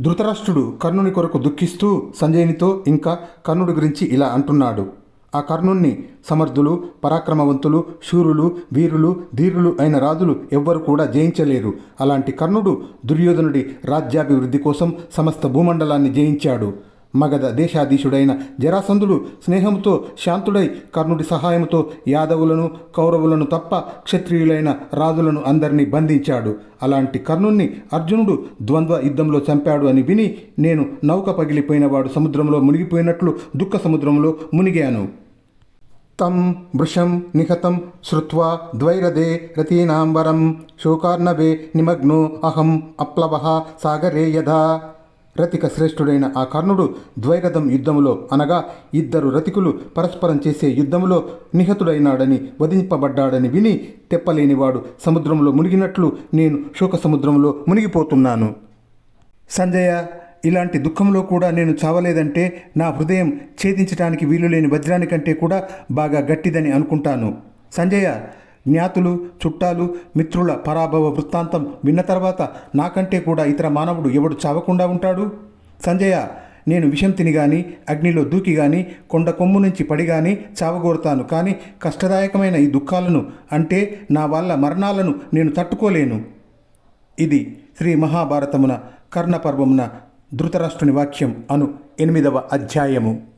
ధృతరాష్ట్రుడు కర్ణుని కొరకు దుఃఖిస్తూ సంజయునితో ఇంకా కర్ణుడి గురించి ఇలా అంటున్నాడు. ఆ కర్ణుణ్ణి సమర్థులు పరాక్రమవంతులు శూరులు వీరులు ధీరులు అయిన రాజులు ఎవ్వరు కూడా జయించలేరు. అలాంటి కర్ణుడు దుర్యోధనుడి రాజ్యాభివృద్ధి కోసం సమస్త భూమండలాన్ని జయించాడు. మగధ దేశాధీశుడైన జరాసంధుడు స్నేహంతో శాంతుడై కర్ణుడి సహాయంతో యాదవులను కౌరవులను తప్ప క్షత్రియులైన రాజులను అందరినీ బంధించాడు. అలాంటి కర్ణుణ్ణి అర్జునుడు ద్వంద్వ యుద్ధంలో చంపాడు అని విని నేను నౌక పగిలిపోయినవాడు సముద్రంలో మునిగిపోయినట్లు దుఃఖ సముద్రంలో మునిగాను. తం వృషం నిహతం శ్రుత్వా ద్వైరదే రతీనాంబరం శోకార్ణవే నిమగ్నో అహం అప్లవ సాగరే యథా. రతిక శ్రేష్ఠుడైన ఆ కర్ణుడు ద్వైరథం యుద్ధములో అనగా ఇద్దరు రతికులు పరస్పరం చేసే యుద్ధములో నిహతుడైనాడని వధింపబడ్డాడని విని తెప్పలేనివాడు సముద్రంలో మునిగినట్లు నేను శోక సముద్రంలో మునిగిపోతున్నాను. సంజయ ఇలాంటి దుఃఖంలో కూడా నేను చావలేదంటే నా హృదయం ఛేదించడానికి వీలులేని వజ్రానికంటే కూడా బాగా గట్టిదని అనుకుంటాను. సంజయ జ్ఞాతులు చుట్టాలు మిత్రుల పరాభవ వృత్తాంతం విన్న తర్వాత నాకంటే కూడా ఇతర మానవుడు ఎవడు చావకుండా ఉంటాడు? సంజయ నేను విషం తిని కానీ అగ్నిలో దూకి కానీ కొండ కొమ్ము నుంచి పడి కానీ చావగోరుతాను. కానీ కష్టదాయకమైన ఈ దుఃఖాలను అంటే నా వాళ్ళ మరణాలను నేను తట్టుకోలేను. ఇది శ్రీ మహాభారతమున కర్ణపర్వమున ధృతరాష్ట్రుని వాక్యం అను ఎనిమిదవ అధ్యాయము.